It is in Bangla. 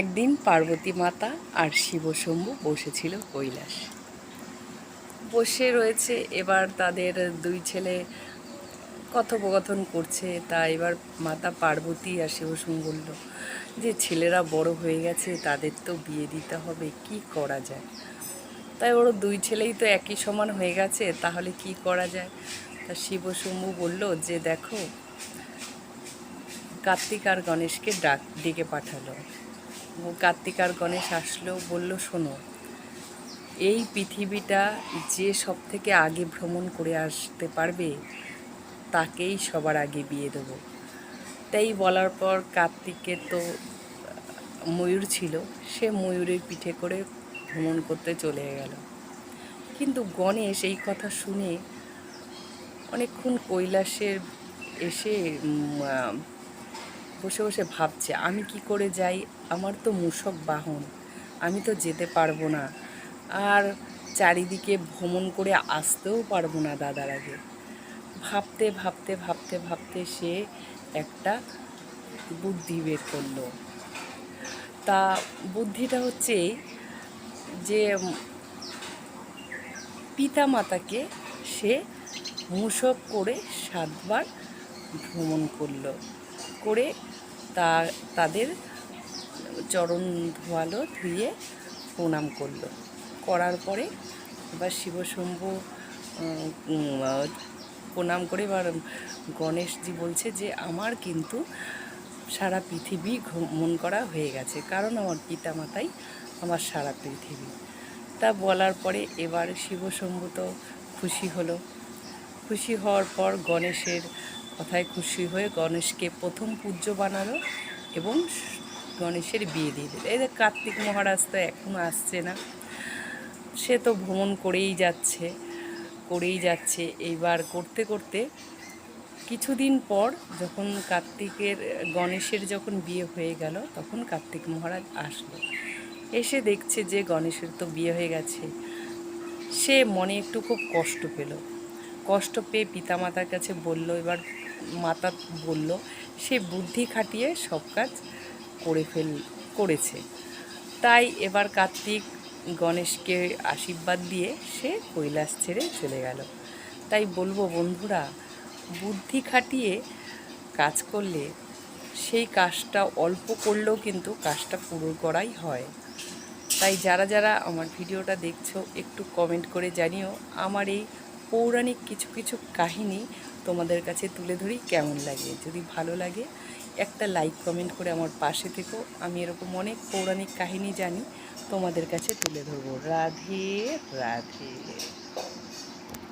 একদিন পার্বতী মাতা আর শিবশম্ভু বসেছিল কৈলাস। বসে রয়েছে, এবার তাদের দুই ছেলে কথোপকথন করছে। তা এবার মাতা পার্বতী আর শিবশম্ভু বলল, যে ছেলেরা বড় হয়ে গেছে, তাদের তো বিয়ে দিতে হবে, কি করা যায়? তাই ওর দুই ছেলেই তো একই সমান হয়ে গেছে, তাহলে কি করা যায়? তা শিবশম্ভু বলল, যে দেখো, কার্তিক আর গণেশকে ডাক, ডেকে পাঠালো। কার্তিক আর গণেশ আসলো, বলল, শোনো, এই পৃথিবীটা যে সব থেকে আগে ভ্রমণ করে আসতে পারবে, তাকেই সবার আগে বিয়ে দেবো। তাই বলার পর কার্তিকের তো ময়ূর ছিল, সে ময়ূরের পিঠে করে ভ্রমণ করতে চলে গেল। কিন্তু গণেশ এই কথা শুনে অনেকক্ষণ কৈলাসের এসে বসে বসে ভাবছে, আমি কি করে যাই? আমার তো মূষক বাহন, আমি তো যেতে পারব না। আর চারিদিকে ভ্রমণ করে আসতেও পারব না দাদার আগে। ভাবতে ভাবতে ভাবতে ভাবতে সে একটা বুদ্ধি বের করল। তা বুদ্ধিটা হচ্ছে যে পিতা মাতাকে সে মূষক করে সাতবার ভ্রমণ করল। করে তা, তাদের চরণ ধোয়ালো ধুয়ে প্রণাম করল। করার পরে এবার শিবশম্ভু প্রণাম করে এবার গণেশজি বলছে যে, আমার কিন্তু সারা পৃথিবী ভ্রমণ করা হয়ে গেছে। কারণ আমার পিতামাতাই আমার সারা পৃথিবী। তা বলার পরে এবার শিবশম্ভু তো খুশি হলো। খুশি হওয়ার পর গণেশের কথায় খুশি হয়ে গণেশকে প্রথম পূজ্য বানালো এবং গণেশের বিয়ে দিয়ে দিল। এই যে কার্তিক মহারাজ তো এখনও আসছে না, সে তো ভ্রমণ করেই যাচ্ছে করেই যাচ্ছে। এইবার করতে করতে কিছুদিন পর যখন কার্তিকের, গণেশের যখন বিয়ে হয়ে গেল, তখন কার্তিক মহারাজ আসলো। এসে দেখছে যে গণেশের তো বিয়ে হয়ে গেছে। সে মনে একটু খুব কষ্ট পেল। কষ্ট পেয়ে পিতামাতার কাছে বলল, এবার মাতা বলল, সে বুদ্ধি খাটিয়ে সব কাজ করে ফেল, করেছে। তাই এবার কার্তিক গণেশকে আশীর্বাদ দিয়ে সে কৈলাস ছেড়ে চলে গেল। তাই বলব বন্ধুরা, বুদ্ধি খাটিয়ে কাজ করলে সেই কাজটা অল্প করলেও কিন্তু কাজটা পুরো করাই হয়। তাই যারা যারা আমার ভিডিওটা দেখছ, একটু কমেন্ট করে জানিও। আমার এই পৌরাণিক কিছু কিছু কাহিনী তোমাদের কাছে তুলে ধরি কেমন লাগে। যদি ভালো লাগে, একটা লাইক কমেন্ট করে আমার পাশে থেকো। আমি এরকম অনেক পৌরাণিক কাহিনী জানি, তোমাদের কাছে তুলে ধরবো। রাধে রাধে।